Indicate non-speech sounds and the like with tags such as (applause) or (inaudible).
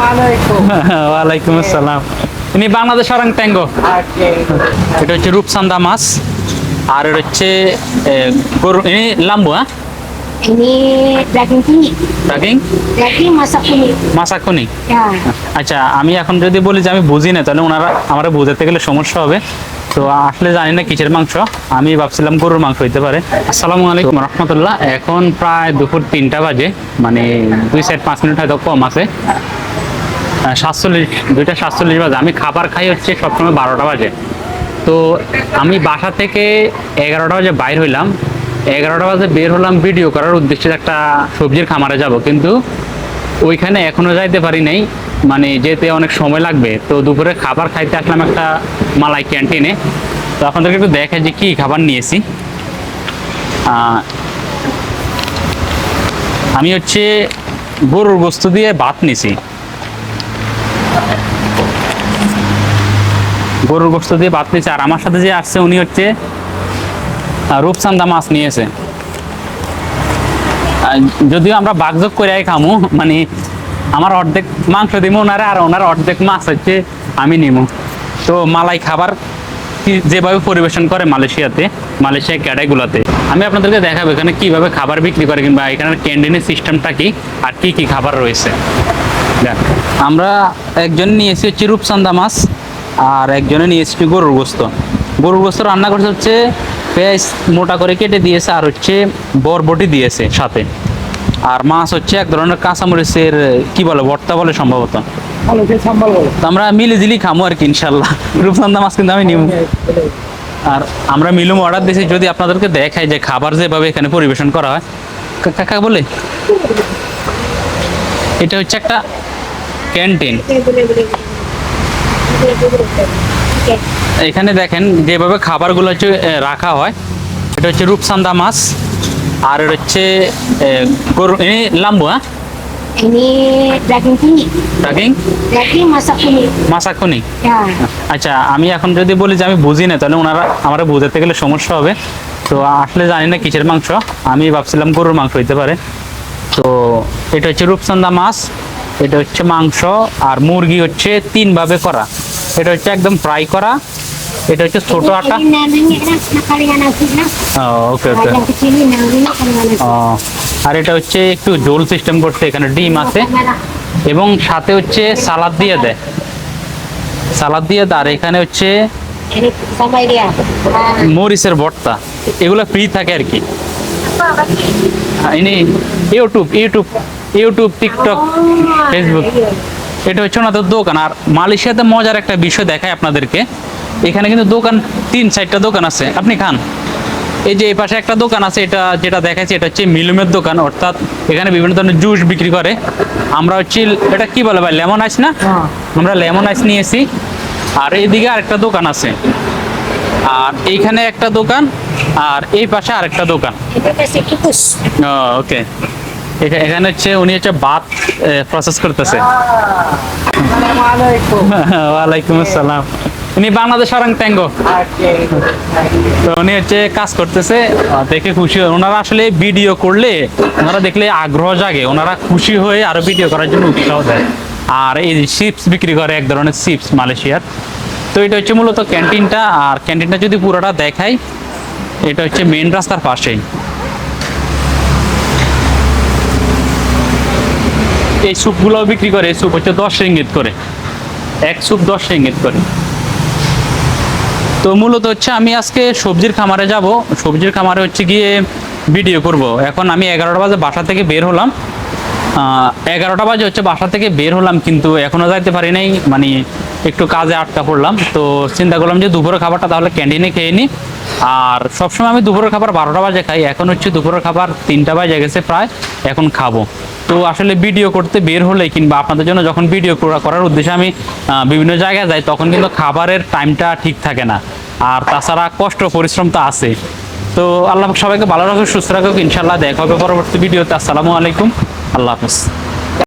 (laughs) ওয়ালাইকুম আসসালাম। ইনি বাংলাদেশ অরাং ট্যাঙ্গো। এটা হচ্ছে রূপসান্দা মাছ। আর এটা হচ্ছে গরু ইনি লাম্বু হ্যাঁ? Ini daging kuning, ট্রাকিং daging masak kuning. মাসাকুনি Ya, আচ্ছা আমি এখন যদি বলি যে আমি বুঝি না তাহলে ওনারা আমার বোঝাতে গেলে সমস্যা হবে। তো আসলে জানি না কিসের মাংস। আমি ভাবছিলাম গরুর মাংস হইতে পারে। আসসালামু আলাইকুম রহমতুল্লাহ। এখন প্রায় দুপুর তিনটা বাজে। মানে দুই সাইড পাঁচ মিনিট হয়তো কম আছে। সাতচল্লিশ, দুইটা সাতচল্লিশ বাজে। আমি খাবার খাই হচ্ছে সবসময় বারোটা বাজে। তো আমি বাসা থেকে এগারোটা বাজে বাইর হইলাম। এগারোটা বাজে বের হলাম ভিডিও করার উদ্দেশ্যে একটা সবজির খামারে যাব। কিন্তু ওইখানে এখনও যাইতে পারি নাই। মানে যেতে অনেক সময় লাগবে। তো দুপুরে খাবার খাইতে আসলাম একটা মালাই ক্যান্টিনে। তো আপনাদেরকে একটু দেখে যে কি খাবার নিয়েছি। আমি হচ্ছে গরুর গোস্ত দিয়ে ভাত নিছি। গরুর গোস্ত দিয়ে ভাত নিয়েছে আর আমার সাথে যে আসছে উনি হচ্ছে রূপচান্দা মাছ নিয়েছে। যদিও আমরা বাগযোগ করে খামু মানে আমার অর্ধেক মাংস দিব ওনারা আর ওনার অর্ধেক মাছ হচ্ছে আমি নিমু। তো মালাই খাবার যেভাবে পরিবেশন করে মালয়েশিয়াতে মালয়েশিয়া ক্যাডাইগুলোতে আমি আপনাদেরকে দেখাবো এখানে কীভাবে খাবার বিক্রি করে কিংবা এখানের ক্যান্টিনের সিস্টেমটা কি আর কি কি খাবার রয়েছে। দেখ, আমরা একজন নিয়ে হচ্ছে রূপচান্দা মাছ। আর একজনে নিয়ে এসেছি গরুর গোস্ত। গরুর গোস্ত রান্না করছে হচ্ছে পেঁয়াজ মোটা করে কেটে দিয়েছে আর হচ্ছে বরবটি দিয়েছে সাথে। আর মাছ হচ্ছে এক ধরনের কাঁচামরিচের কি বলে ভর্তা বলে সম্ভবত। আমরা মিলে জিলি খামো আর কি ইনশাল্লাহ। রূপচান্দা মাছ কিন্তু আমি নিব। আর আমরা মিলুম অর্ডার দিয়েছি যদি আপনাদেরকে দেখাই যে খাবার যেভাবে এখানে পরিবেশন করা হয়। কাকা বলে? এটা হচ্ছে একটা ক্যান্টিন। এখানে দেখেন যেভাবে খাবারগুলো হচ্ছে রাখা হয় এটা হচ্ছে রূপসান্দা মাছ আর এটা হচ্ছে গরু এ, লাম্বু হ্যাঁ? Ya, আচ্ছা আমি এখন যদি বলি যে আমি বুঝি না তাহলে ওনারা আমার বোঝাতে গেলে সমস্যা হবে। তো আসলে জানি না কিসের মাংস আমি ভাবছিলাম গরুর মাংস হইতে পারে। তো এটা হচ্ছে রূপসান্দা মাছ এটা হচ্ছে মাংস আর মুরগি হচ্ছে তিন ভাবে করা। এটা হচ্ছে একদম ফ্রাই করা। এটা হচ্ছে ছোট আটা. ওকে ওকে। আর এটা হচ্ছে একটু জোল সিস্টেম করছে এখানে ডিম আছে। এবং সাথে হচ্ছে সালাদ দিয়ে দেয়। সালাদ দিয়ে দেয় আর এখানে হচ্ছে মরিচের ভর্তা। এগুলো ফ্রি থাকে আর কি। ইনি YouTube YouTube. YouTube TikTok Facebook এটা হচ্ছে ওনাদের দোকান। আর মালয়েশিয়াতে মজার একটা বিষয় দেখায় আপনাদেরকে। এখানে কিন্তু দোকান তিন চারটা দোকান আছে। আপনি খান। এই যে এই পাশে একটা দোকান আছে এটা যেটা দেখাচ্ছি এটা হচ্ছে মিলুমের দোকান। অর্থাৎ এখানে বিভিন্ন ধরনের জুস বিক্রি করে। আমরা হচ্ছে এটা কি বলে ভাই লেমন আইস না? হ্যাঁ। আমরা লেমন আইস নিয়েছি। আর এইদিকে আরেকটা দোকান আছে। আর এইখানে একটা দোকান আর এই পাশে আরেকটা দোকান। Itu nasi এখানে হচ্ছে উনি হচ্ছে ভাত প্রসেস করতেছে। ওয়ালাইকুম আসসালাম। উনি বাংলাদেশ অরাং ট্যাঙ্গো। তো উনি হচ্ছে কাজ করতেছে দেখে খুশি ওনারা আসলে ভিডিও করলে ওনারা দেখলে আগ্রহ জাগে। ওনারা খুশি হয়ে আরও ভিডিও করার জন্য উৎসাহ দেয়। আর এই যে চিপস বিক্রি করে এক ধরনের চিপস মালয়েশিয়ার। তো এটা হচ্ছে মূলত ক্যান্টিনটা আর ক্যান্টিনটা যদি পুরোটা দেখাই এটা হচ্ছে মেন রাস্তার পাশেই। এই স্যুপগুলোও বিক্রি করে, এই স্যুপ হচ্ছে দশ রিঙ্গিত করে। এক স্যুপ দশ রিঙ্গিত করে। তো মূলত হচ্ছে আমি আজকে সবজির খামারে যাব। সবজির খামারে হচ্ছে গিয়ে ভিডিও করব। এখন আমি এগারোটা বাজে, বাসা থেকে বের হলাম। এগারোটা বাজে হচ্ছে বাসা থেকে বের হলাম, কিন্তু এখনও যাইতে পারি নাই। মানে একটু কাজে আটকা পড়লাম। তো চিন্তা করলাম যে দুপুরের খাবারটা তাহলে ক্যান্টিনে খেয়ে নিই আর সবসময় আমি দুপুরের খাবার বারোটা বাজে খাই। এখন হচ্ছে দুপুরের খাবার তিনটা বাজে গেছে প্রায়। এখন খাব। তো আসলে ভিডিও করতে বের হলে কিংবা আপনাদের জন্য যখন ভিডিও করার উদ্দেশ্যে আমি বিভিন্ন জায়গায় যাই, তখন কিন্তু খাবারের টাইমটা ঠিক থাকে না। আর তাছাড়া কষ্ট, পরিশ্রম তো আছে। তো আল্লাহ সবাইকে ভালো রাখুক, সুস্থ রাখুক। ইনশাল্লাহ দেখা হবে পরবর্তী ভিডিওতে আসসালামু আলাইকুম। আল্লাহ হাফিজ।